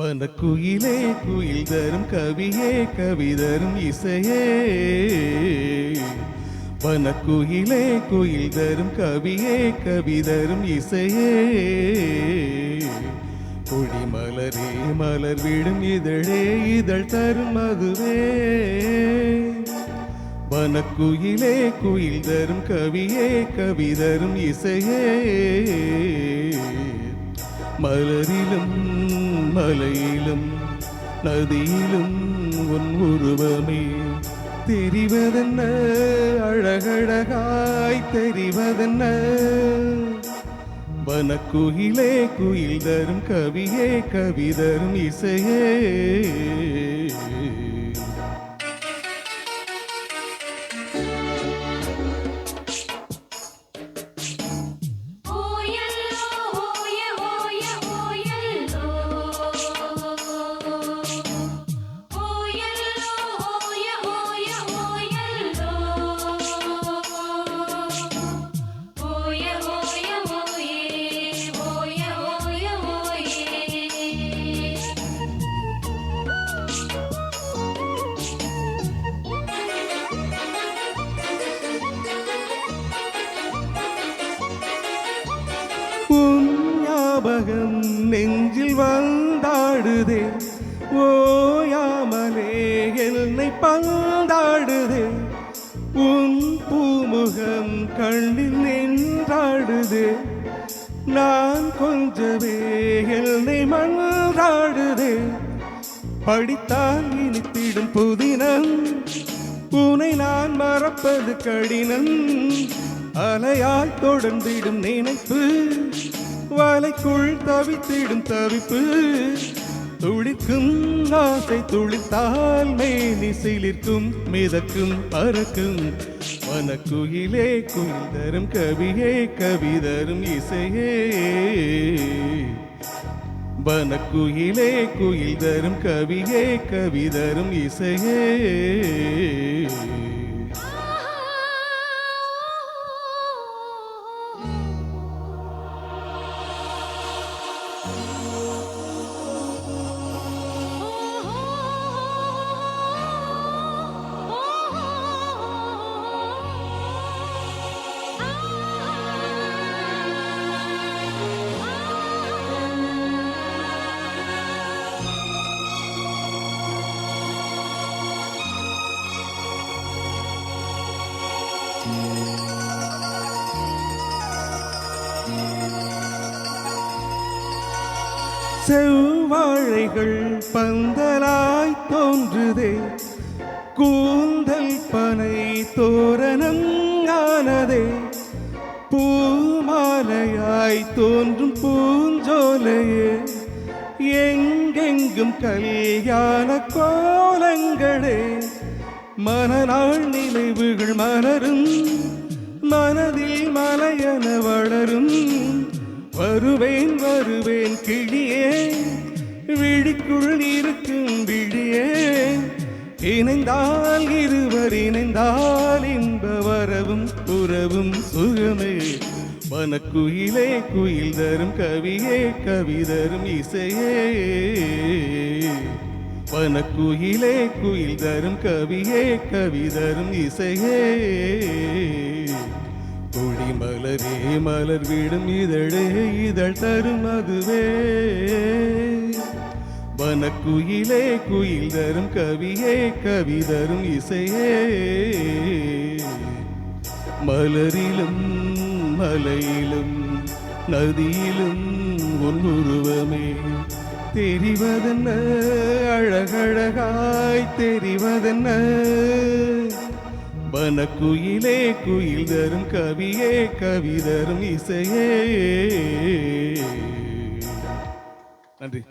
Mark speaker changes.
Speaker 1: வந்த குயிலே குயில் தரும் கவியே கவிதரும் இசையே. வன குயிலே குயில் தரும் கவியே கவிதரும் இசையே. கொடி மலரே மலர் விடும் இதழே இதழ் தரும் அதுவே வனக்குயிலே குயில் தரும் கவியே கவிதரும் இசையே. மலரிலும் மலையிலும் நதியிலும் உன் உருவமே. தெரிவதென்ன? அழகழகாய் தெரிவதென்ன? வனக்குயிலே குயில் தரும் கவியே கவிதரும் இசையே. ஞாபகம் நெஞ்சில் வந்தாடுதே. ஓயாமலே என்னை பந்தாடுதே. உன் பூமுகம் கண்ணில் நின்றாடுதே. நான் கொஞ்சமே என்னை மன்றாடுதே. படித்தால் இனித்திடும் புதினம். உனை நான் மறப்பது கடினம். அலையாய் தொடர்ந்திடும் நினைப்பு. வலைக்குள் தவித்திடும் தவிப்பு. துளிக்கும் ஆசை துளித்தால் மேனி சிலிர்க்கும் மிதக்கும் பறக்கும். மனக்குயிலே குயில் தரும் கவியே கவிதரும் இசையே. வனக்குயிலே குயில் தரும் கவியே கவிதரும் இசையே. செவ்வாழைகள் பந்தலாய் தோன்றுதே. கூந்தல் பனை தோரணம் ஆனதே. பூமாலையாய் தோன்றும் பூஞ்சோலையே. எங்கெங்கும் கல்யாண கோலங்களே. மனநாள் நினைவுகள் மலரும். மனதில் மலையன வளரும். வருவேன் வருவேன் கிளியே. விழிக்குள் இருக்கும் விழியே. இணைந்தால் இருவர் இணைந்தால் இன்ப வரவும் உறவும் சுகமே. வனக்குயிலே குயில் தரும் கவியே கவிதரும் இசையே. வனக்குயிலே குயில் தரும் கவியே கவிதரும் இசையே. குழி மலரே மலர் விடும் இதழே இதழ் தரும் அதுவே வனக்குயிலே குயில் தரும் கவியே கவி தரும் இசையே. மலரிலும் மலையிலும் நதியிலும் உன் உருவமே. தெரிவதென்ன? அழகழகாய் தெரிவதென்ன? வனக்குயிலே குயில் தரும் கவியே கவி தரும் இசையே. நன்றி.